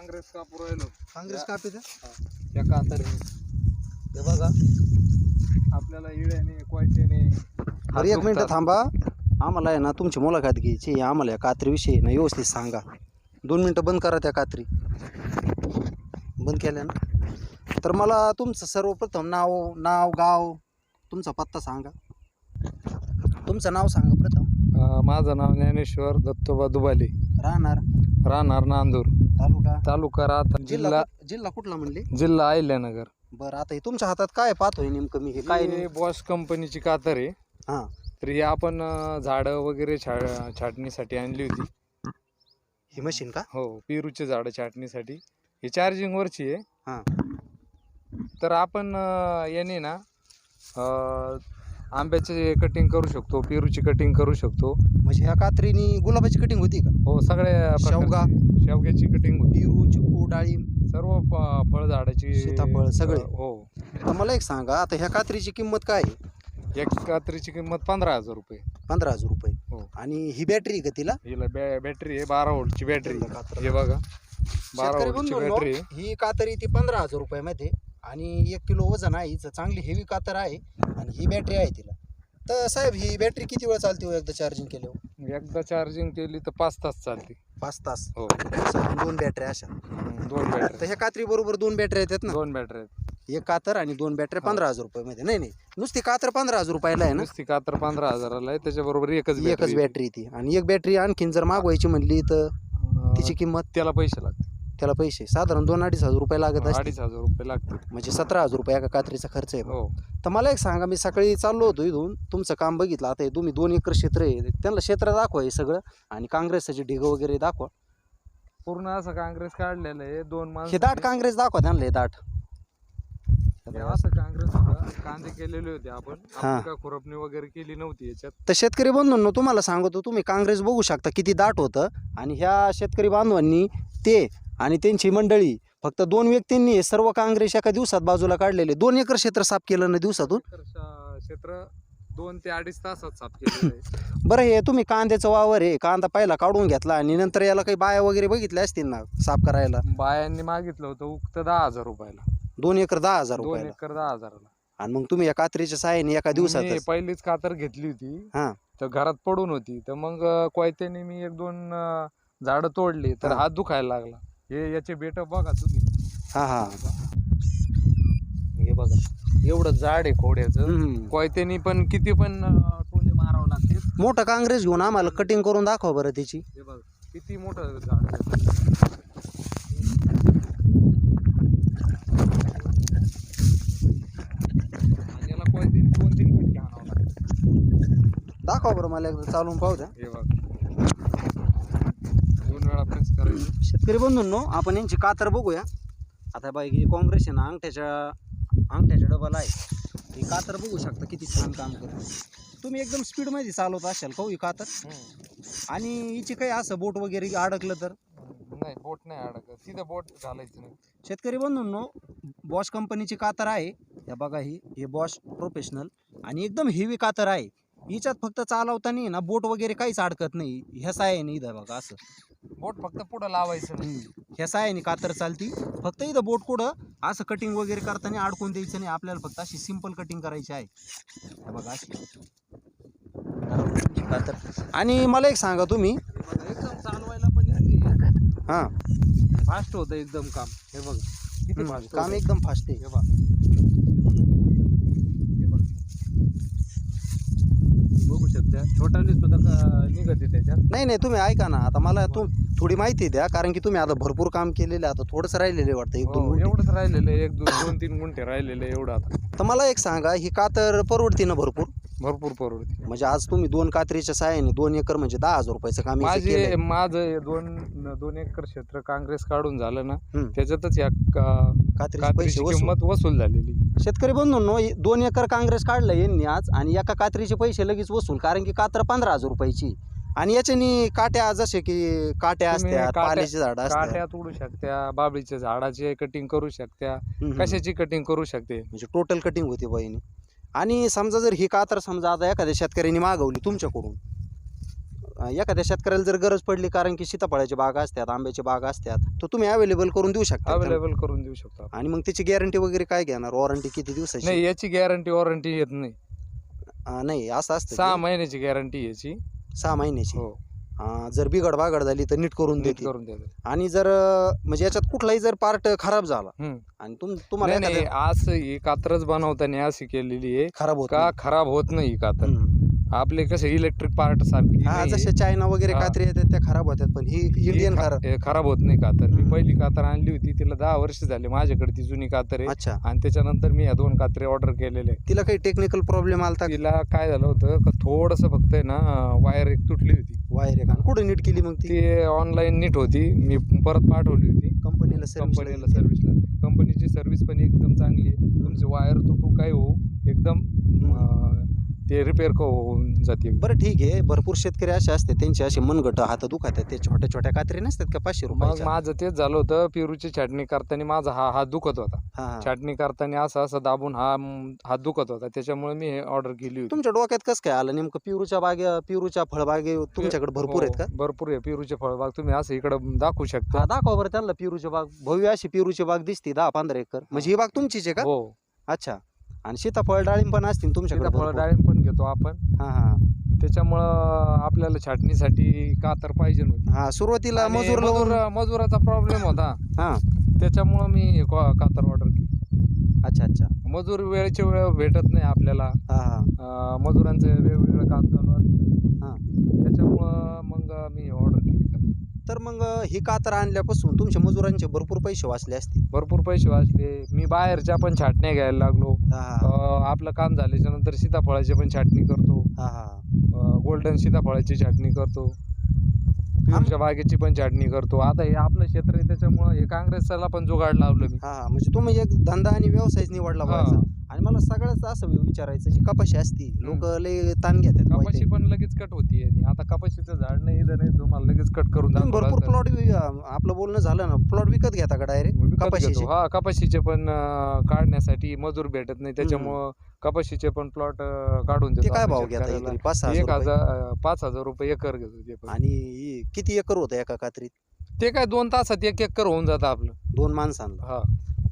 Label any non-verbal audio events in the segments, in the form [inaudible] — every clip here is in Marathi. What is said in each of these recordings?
काँग्रेस कापू राहिलो. काँग्रेस कापी त्या कातर हे बघा आपल्याला इळ्याने क्वायत्याने बरं एक मिनिट थांबा. आम्हाला आहे ना तुमची मुलाखत घ्यायची आहे. आम्हाला या कात्रीविषयी ना व्यवस्थित सांगा. दोन मिनटं बंद करा त्या कात्री. बंद केल्या ना? तर मला तुमचं सर्वप्रथम नाव नाव गाव तुमचा पत्ता सांगा. तुमचं नाव सांगा प्रथम. माझं नाव ज्ञानेश्वर दत्तोबा दुबाले. राहणार? राहणार नांदूर. तालुका? तालुका राहता जिल्हा जिल्हा जिल्हा कुठला म्हणले? जिल्हा अहिल्यानगर. बरं आता हे तुमच्या हातात काय पाहतोय नेमकं मी हे? काय बॉस कंपनीची कातर आहे. हां. तर ही आपण अं, झाडं वगैरे छा छाटणीसाठी आणली होती. ही मशीन का? हो पेरूचे झाडं छाटणीसाठी. ही चार्जिंग वरची आहे. हां. तर आपण अं, याने ना अं, आंब्याचे कटिंग करू शकतो पेरूची कटिंग करू शकतो. म्हणजे ह्या कात्रीनी गुलाबाची कटिंग होती का? हो सगळ्या शेवगा. प्रकारची शेवग्याची कटिंग होती. पेरू चिकू डाळिंब सर्व फ- फळझाडाची सीताफळ सगळे. हो. तर मला एक सांगा आता ह्या कात्रीची किंमत काय आहे? एक कात्रीची किंमत पंधरा हजार रुपये. पंधरा हजार रुपये. हो. आणि ही बॅटरी आहे का तिला? हिला बॅ बॅटरी आहे बारा वोल्टची बॅटरी. हे बघा बारा शेतकरी वोल्टची बंधूंनो, बॅटरी आहे. ही कातरी ती पंधरा हजार रुपयामध्ये आणि एक किलो वजन आहे हिचं चांगली हेवी कातर आहे आणि ही बॅटरी आहे तिला. तर साहेब ही बॅटरी किती वेळ चालते हो एकदा चार्जिंग केल्यावर? एकदा चार्जिंग केली तर पाच तास चालते. पाच तास? हो. दोन बॅटऱ्या अशा. दोन तर बॅटरी ह्या कात्री बरोबर दोन बॅटऱ्या येतात ना? दोन बॅटरी आहेत. एक कातर आणि दोन हा. पंधरा हजार रुपयामध्ये. नाही नाही नुसती कातर पंधरा हजार रुपयाला आहे ना? नुसती कातर पंधरा हजाराला आहे त्याच्याबरोबर एकच एकच बॅटरी बॅटरी ती. आणि एक बॅटरी आणखीन जर मागवायची म्हणली तर? तिची किंमत? त्याला पैसे लागते त्याला पैसे. साधारण दोन अडीच हजार रुपये लागत असतील. अडीच हजार रुपये लागते म्हणजे सतरा हजार रुपये एका कात्रीचा खर्च आहे हो. तर मला एक सांगा मी सकाळी चाललो होतो इथून. तुमचं काम बघितलं. आता हे तुम्ही दोन एकर क्षेत्र आहे. त्यांना क्षेत्र दाखवा हे सगळं. आणि काँग्रेसचे ढिगं वगैरे दाखवा. पूर्ण असं काँग्रेस काढलेलं आहे. दोन माणसं हे दाट काँग्रेस दाखवा त्यांना हे दाट. हे असं काँग्रेस होतं. कांदे केलेले होते आपण. हा. खुरपणी वगैरे केली नव्हती याच्यात. तर शेतकरी बंधूंनो तुम्हाला सांगतो तुम्ही काँग्रेस बघू शकता किती दाट होतं. आणि ह्या शेतकरी बांधवांनी ते आणि त्यांची मंडळी फक्त दोन व्यक्तींनी हे सर्व काँग्रेस एका दिवसात बाजूला काढलेले. दोन एकर क्षेत्र साफ केलं ना दिवसातून? क्षेत्र दोन ते अडीच तासात साफ आहे. [laughs] बरं हे तुम्ही कांद्याचं वावर आहे कांदा पहिला काढून घेतला आणि नंतर याला काही बाया वगैरे बघितल्या असतील ना साफ करायला? बायांनी मागितलं होतं उक्त दहा हजार रुपयाला. दोन एकर दहा हजार दोन रुपयाला? एकर दहा हजाराला. आणि मग तुम्ही या कात्रीच्या सहाय्याने एका दिवसात पहिलीच कातर घेतली होती. हा. तर घरात पडून होती. तर मग अं, कोयत्याने मी एक दोन झाडं तोडली. तर हा. हात दुखायला लागला. हे याचे बेट बघा तुम्ही. हा हा. हे बघा. एवढं झाड आहे खोड्याचं. हम्म. कोयत्यानी पण किती पण अं, टोले मारावं लागते मोठं काँग्रेस घेऊन आम्हाला कटिंग करून दाखवा बरं त्याची. हे बघ किती मोठं झाड आहे. आणि याला कोयत्याने दोन तीन फटके आणावं लागतात. दाखवा बरं मला एकदा चालून पाहू द्या. हे बघ. वेळा प्रेस करायचं. शेतकरी बंधूंनो आपण यांची कातर बघूया. आता बाई ही काँग्रेस आहे ना अंगठ्याच्या अंगठ्याच्या डबल आहे. ही कातर बघू शकता किती छान काम करते. तुम्ही एकदम स्पीडमध्ये चालवत असाल का हो ही कातर? आणि हिची काही असं बोट वगैरे अडकलं तर? नाही बोट नाही अडकत. तिथं बोट घालायचं नाही. शेतकरी बंधूंनो बॉश कंपनीची कातर आहे. या बघा ही हे बॉश प्रोफेशनल आणि एकदम हेवी कातर आहे. हिच्यात फक्त चालवताना ना बोट वगैरे काहीच अडकत नाही. ह्या सायाने इथं बघा असं. बोट फक्त पुढं लावायचं ह्या सायाने कातर चालती. फक्त इथं बोट कुठं? असं कटिंग वगैरे करताना अडकून द्यायचं नाही. आपल्याला फक्त अशी सिंपल कटिंग करायची आहे. हे बघा अशी. कातर आणि मला एक सांगा तुम्ही. एकदम चालवायला पण. हां. फास्ट होतं एकदम काम. हे बघ किती हम्म, फास्ट काम एकदम फास्ट आहे. हे बघ हे बघ छोटाली सुद्धा निघते त्याच्यात. नाही नाही तुम्ही ऐका ना. आता मला तू थोडी माहिती द्या कारण की तुम्ही आता भरपूर काम केलेलं आता थोडंसं राहिलेलं वाटतं एक दोन हो, गुंठे. एवढंच राहिलेलं आहे, एक दोन दोन तीन गुंठे राहिलेले आहे, एवढं आता. तर मला एक सांगा ही कातर परवडते ना भरपूर? भरपूर परवडते. म्हणजे आज तुम्ही दोन कात्रीच्या साहाय्याने दोन एकर म्हणजे दहा हजार रुपयाचं काम माझे. माझं हे दोन दोन एकर क्षेत्र काँग्रेस काढून झालं ना हम्म. त्याच्यातच या का- कात्रीचे पैसे कात्रीची वसूल. किंमत वसूल झालेली. शेतकरी बंधूंनो हे दोन एकर काँग्रेस काढलं यांनी आज आणि एका कात्रीचे पैसे लगेच वसूल कारण की कात्र पंधरा हजार रुपयाची. आणि याच्यानी काट्या जसे की काट्या तुम्ही असतात काट्या- पाल्याची झाडं असतात काट्या तोडू शकत्या बाबळीच्या झाडाची कटिंग करू शकत्या. कशाची कटिंग करू शकते? म्हणजे टोटल कटिंग होती बहिणी आणि समजा जर ही कातर समजा आता एखाद्या शेतकऱ्यांनी मागवली तुमच्याकडून एखाद्या शेतकऱ्याला जर गरज पडली कारण की सीताफळाची बाग असतात आंब्याची बाग असतात तर तुम्ही अवेलेबल करून देऊ शकता. अवेलेबल करून देऊ शकतो आपण. आणि मग त्याची गॅरंटी वगैरे काय घेणार वॉरंटी किती दिवसाची नाही याची गॅरंटी वॉरंटी येत नाही अं, नाही असं असतं सहा महिन्याची गॅरंटी याची सहा महिन्याची हो अं, जर बिघड बागड झाली तर नीट करून नीट देते करून देतो आणि जर अं, म्हणजे याच्यात कुठलाही जर पार्ट खराब झाला हम्म. आणि तुम तुम्हाला नाही नाही एखाद्या- असं ही कात्रच बनवताना अशी केलेली आहे खराब होत का खराब होत नाही ही कातर नाही. हम्म. आपले कसे इलेक्ट्रिक पार्ट सारखी हा नाही. जसे चायना वगैरे हा. कात्री येतात त्या खराब होतात पण ही ही इंडियन खा- खराब हे खराब होत नाही कातर. मी हम्म. पहिली कातर आणली होती तिला दहा वर्ष झाले माझ्याकडे ती जुनी कातर आहे. अच्छा. आणि त्याच्यानंतर मी या दोन कात्रे ऑर्डर केलेले आहे. तिला काही टेक्निकल प्रॉब्लेम आलता? तिला काय झालं होतं का थोडस फक्त आहे ना वायर एक तुटली होती. वायर आहे का कुठे नीट केली मग ती? ती ऑनलाईन नीट होती. मी परत पाठवली होती. कंपनीला कंपनीला सर्व्हिसला कंपनीची सर्व्हिस पण एकदम चांगली आहे. तुमचे वायर तुटू काय हो एकदम अं, ते रिपेअर होऊन जाते बरं ठीक आहे. भरपूर शेतकरी असे असते त्यांचे असे मनगट हात दुखातात. ते छोट्या छोट्या कात्री नसतात का? पाचशे मग रुपयाच्या? माझं तेच झालं होतं पेरूची छाटणी करताना माझा हा हात दुखत होता. छाटणी करताना असं असं दाबून हा म, हात दुखत होता. त्याच्यामुळे मी हे ऑर्डर केली होती. तुमच्या डोक्यात कसं काय आलं? नेमकं पिरूच्या बागे पिरूच्या फळबागे तुमच्याकडे भरपूर आहेत का? हो, भरपूर आहे. पेरूचे फळबाग तुम्ही असं इकडं दाखवू शकता. हा दाखवा बरं त्यांना पिरूची बाग. भव्य अशी पिरूची बाग दिसते दहा पंधरा एकर. म्हणजे ही बाग तुमचीच आहे का? हो. अच्छा. आणि सीताफळ डाळिंब पण असतील तुमच्याकडे फळ भरपूर. डाळिंब पण घेतो आपण. हा हा. त्याच्यामुळं आपल्याला छाटणीसाठी कातर पाहिजे नव्हती हा सुरुवातीला आणि मजूर लावून मजूर मजुराचा प्रॉब्लेम होता. हा. त्याच्यामुळं मी हे का- कातर ऑर्डर केली. अच्छा अच्छा. मजूर वेळेच्या वेळ भेटत नाही आपल्याला. हा हा. अं, मजुरांचं वेगवेगळं काम चालू असतं. हा. त्याच्यामुळं मग मी ऑर्डर केली. तर मग ही कातर आणल्यापासून तुमच्या मजुरांचे भरपूर पैसे वाचले असतील? भरपूर पैसे वाचले. मी बाहेरच्या पण छाटण्या घ्यायला लागलो. हा हा. अं, आपलं काम झाल्याच्यानंतर सीताफळाची पण छाटणी करतो. हा हा. गोल्डन सीताफळाची छाटणी करतो. पेरूच्या बागेची पण छाटणी करतो. आता हे आपलं क्षेत्र आहे त्याच्यामुळं हे काँग्रेसला पण जुगाड लावलं मी. हा हा. म्हणजे तुम्ही एक धंदा आणि व्यवसायच निवडला हा. पाहिजे आणि मला सगळ्यात असं विचारायचं जी कपाशी असती लोक लय ताण घेतात कपाशी. पण लगेच कट होती आणि आता कपाशीचं झाड नाही नाही तुम्हाला लगेच कट करून तुम्ही भरपूर. प्लॉट आपलं बोलणं झालं ना प्लॉट विकत घेता का डायरेक्ट कपाशीचे? घेतो. हा कपाशीचे पण काढण्यासाठी मजूर भेटत नाही. त्याच्यामुळं कपाशीचे पण प्लॉट काढून ते देतो काय भाव घेता पाच एक हजार पाच हजार रुपये एकर घेतो आणि किती एकर होतं एका कात्रीत? ते काय दोन तासात एक एकर होऊन जातं आपलं. दोन माणसांना? हा.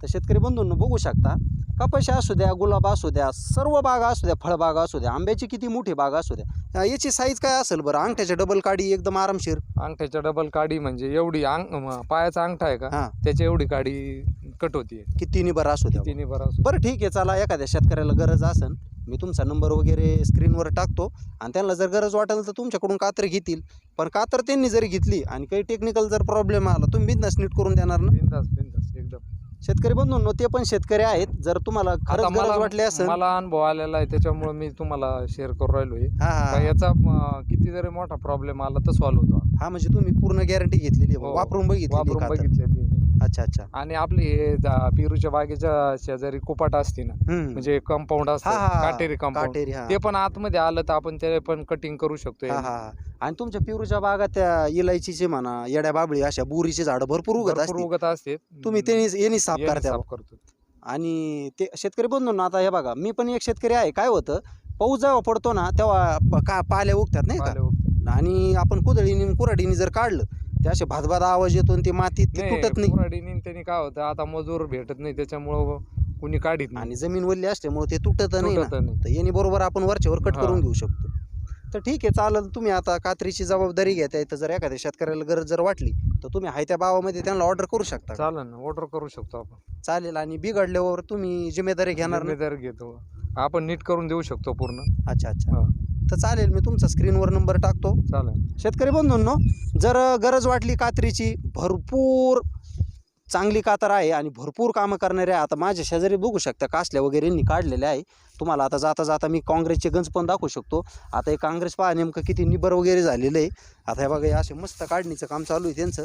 तर शेतकरी बंधूंनो बघू शकता कपाशी असू द्या गुलाब असू द्या सर्व बागा असू द्या फळबागा असू द्या आंब्याची किती मोठी बाग असू द्या अं, याची साईज काय असेल बरं? अंगठ्याच्या डबल काडी एकदम आरामशीर. अंगठ्याच्या डबल काडी म्हणजे एवढी अंग म, पायाचा अंगठा आहे का? हा. त्याच्या एवढी काडी कट होती. किती बरं असू द्या तिने बरं असं बरं ठीक आहे चला एखाद्या शेतकऱ्याला गरज असेल मी तुमचा नंबर वगैरे स्क्रीनवर टाकतो आणि त्यांना जर गरज वाटेल तर तुमच्याकडून कातर घेतील. पण कातर त्यांनी जरी घेतली आणि काही टेक्निकल जर प्रॉब्लेम आला तुम्ही बिझनेस नीट करून देणार ना? बिनधास्त बिनधास्त एकदम शेतकरी बंधूंनो ते पण शेतकरी आहेत. जर तुम्हाला खरंच आता गरज मला वाटली असेल मला अनुभव आलेला आहे त्याच्यामुळे मी तुम्हाला शेअर करू राहिलोय. हा हा याचा किती जरी मोठा प्रॉब्लेम आला तर सॉल्व्ह होतो. हा म्हणजे तुम्ही पूर्ण गॅरंटी घेतलेली आहे. हो, वापरून बघितली वापरून. बघितलेली. अच्छा अच्छा. आणि आपली हे जा- पेरूच्या बागेच्या शेजारी कुपाट असते ना हम्म. म्हणजे कंपाऊंड असतं हा, हा, काटेरी कंपाऊंड काटेरी हा. ते पण आतमध्ये आलं तर आपण ते पण कटिंग करू शकतो हा. हा हा. आणि तुमच्या पिरूच्या बागात त्या इलायचीचे म्हणा येड्या बाबळी अशा बुरीचे झाडं भरपूर उगत भरपूर असतील. उगत असते तुम्ही त्यांनी यांनी साफ याने करता साफ करतो. आणि ते शेतकरी बंधूंना आता हे बघा मी पण एक शेतकरी आहे. काय होतं पाऊस जेव्हा पडतो ना तेव्हा प- का पाल्या उगतात नाही का? पाले उगतात. आणि आपण कुदळीने कुराडीने जर काढलं ते असे भातभात आवाज येतो आणि ते मातीत ते नाही, तुटत नाही. कुऱ्हाडीने त्यांनी काय होतं आता मजूर भेटत नाही त्याच्यामुळं कुणी काढीत नाही. आणि जमीन वल्ली असल्यामुळे ते तुटत नाही ना. तुटत नाही. तर याने बरोबर आपण वरच्यावर कट हा. करून घेऊ शकतो. तर ठीक आहे चालेल तुम्ही आता कात्रीची जबाबदारी घेताय तर जर एखाद्या शेतकऱ्याला गरज जर वाटली तर तुम्ही हाय त्या भावामध्ये त्यांना ऑर्डर करू शकता. चालेल ना ऑर्डर करू शकतो आपण. चालेल आणि बिघडल्यावर तुम्ही जिम्मेदारी घेणार ना? जिम्मेदारी घेतो. आपण नीट करून देऊ शकतो पूर्ण. अच्छा अच्छा. हा. तर चालेल मी तुमचा स्क्रीनवर नंबर टाकतो. चालेल. शेतकरी बंधूंनो जर गरज वाटली कात्रीची भरपूर चांगली कातर आहे आणि भरपूर कामं करणारे आहे. आता माझ्या शेजारी बघू शकता कासल्या वगैरे यांनी काढलेले आहे. तुम्हाला आता जाता जाता मी काँग्रेसचे गंज पण दाखवू शकतो. आता हे काँग्रेस पहा नेमकं किती निबर वगैरे झालेलं आहे. आता हे बघा हे असे मस्त काढणीचं काम चालू आहे त्यांचं.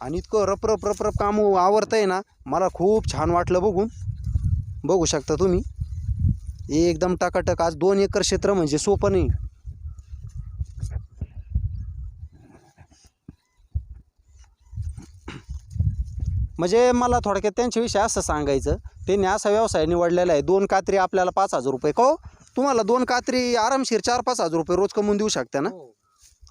आणि इतकं रप रप रप रप काम आवडतं आहे ना मला खूप छान वाटलं बघून. बघू शकता तुम्ही. एकदम टाकाटक. आज दोन एकर क्षेत्र म्हणजे सोपं नाही. म्हणजे मला थोडक्यात त्यांच्याविषयी असं सांगायचं त्यांनी असा व्यवसाय निवडलेला आहे दोन कात्री आपल्याला पाच हजार रुपये. को हो? तुम्हाला दोन कात्री आरामशीर चार पाच हजार रुपये रोज कमवून देऊ शकता ना? हो.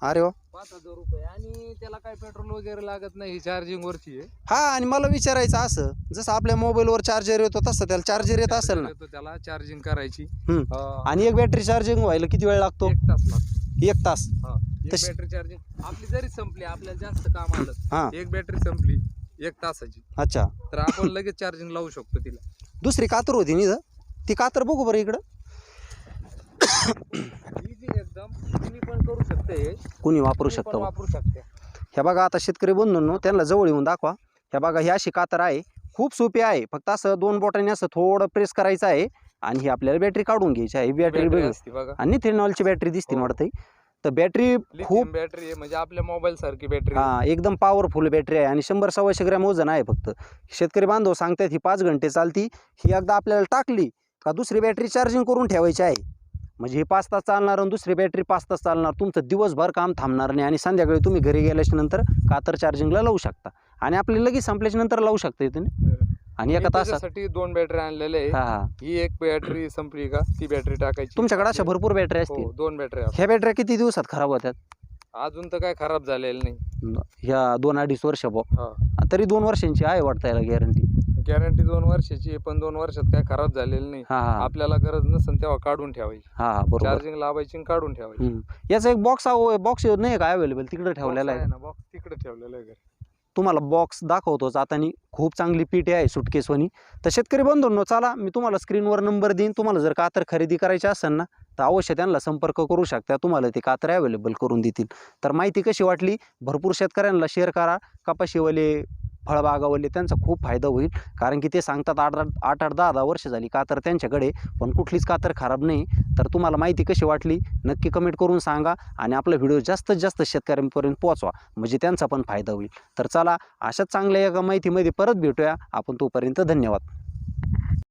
अरे वा. पाच हजार रुपये. आणि त्याला काय पेट्रोल वगैरे लागत नाही चार्जिंग वरची आहे. हा आणि मला विचारायचं असं जसं आपल्या मोबाईलवर चार्जर येतो तसं त्याला चार्जर येत असेल ना? त्याला चार्जिंग करायची. हम्म. अं, आणि एक बॅटरी चार्जिंग व्हायला किती वेळ लागतो? एक तास लागतो. एक तास. हा. एक तशी- बॅटरी चार्जिंग आपली जरी संपली आपल्याला जास्त काम आलं हा. एक बॅटरी संपली एक तासाची. अच्छा. तर आपण लगेच चार्जिंग लावू शकतो तिला. दुसरी कातर होती नि ती कातर बघू बरं इकडं. एकदम तुम्ही पण करू शकते. हे. कुणी वापरू पण शकतो वापरू शकते. ह्या बघा आता शेतकरी बंधूंनो त्यांना जवळ येऊन दाखवा. ह्या बघा ही अशी कातर आहे. खूप सोपी आहे. फक्त असं दोन बोटांनी असं थोडं प्रेस करायचं आहे आणि ही आपल्याला बॅटरी काढून घ्यायची आहे. ही बॅटरी बॅटरी बघ. असते बघा. आणि निथेनॉलची बॅटरी दिसते हो. वाटते तर बॅटरी खूप बॅटरी आहे म्हणजे आपल्या मोबाईल सारखी बॅटरी हा एकदम पॉवरफुल बॅटरी आहे आणि शंभर सव्वाशे ग्रॅम वजन आहे फक्त. शेतकरी बांधव सांगतात ही पाच घंटे चालती. ही एकदा आपल्याला टाकली का दुसरी बॅटरी चार्जिंग करून ठेवायची आहे. म्हणजे ही पाच तास चालणार आणि दुसरी बॅटरी पाच तास चालणार. तुमचं दिवसभर काम थांबणार नाही आणि संध्याकाळी तुम्ही घरी गेल्याच्यानंतर कातर चार्जिंगला लावू शकता. आणि आपली लगेच संपल्याच्या नंतर लावू शकता इथून आणि एका त्याच्यासाठी दोन बॅटरी आणलेले हा एक बॅटरी संपली का? ती बॅटरी टाकायची. तुमच्याकडे अशा भरपूर बॅटरी असतील. हो दोन बॅटरी ह्या बॅटऱ्या किती दिवसात खराब होतात अजून तर काय खराब झालेलं नाही. ह्या दोन अडीच वर्ष तरी दोन वर्षांची आहे वाटतं याला गॅरंटी गॅरंटी दोन वर्षाची आहे पण दोन वर्षात काय खराब झालेलं नाही. हा हा आपल्याला गरज नसेल तेव्हा काढून ठेवायची. हा हा बरोबर. चार्जिंग लावायची आणि काढून ठेवायची. हम्म. याचा एक बॉक्स बॉक्स नाही का अवेलेबल तिकडे ठेवलेला Box आहे ना बॉक्स तिकडे ठेवलेला आहे घरी. तुम्हाला बॉक्स दाखवतोच. आता खूप चांगली पीटी आहे सुटकेसवनी तर शेतकरी बंधूंनो चला मी तुम्हाला स्क्रीनवर नंबर देईन. तुम्हाला जर कातर खरेदी करायची असेल ना तर अवश्य त्यांना संपर्क करू शकता. तुम्हाला ते कातर अवेलेबल करून देतील. तर माहिती कशी वाटली? भरपूर शेतकऱ्यांना शेअर करा. कपाशीवाले फळबागावले त्यांचा खूप फायदा होईल. कारण की ते सांगतात आठ आठ आठ आठ दहा दहा वर्ष झाली. कातर त्यांच्याकडे पण कुठलीच कातर खराब नाही. तर तुम्हाला माहिती कशी वाटली? नक्की कमेंट करून सांगा आणि आपला व्हिडिओ जास्तीत जास्त शेतकऱ्यांपर्यंत पोहोचवा. म्हणजे त्यांचा पण फायदा होईल. तर चला अशाच चांगल्या एका माहितीमध्ये परत भेटूया. आपण तोपर्यंत धन्यवाद.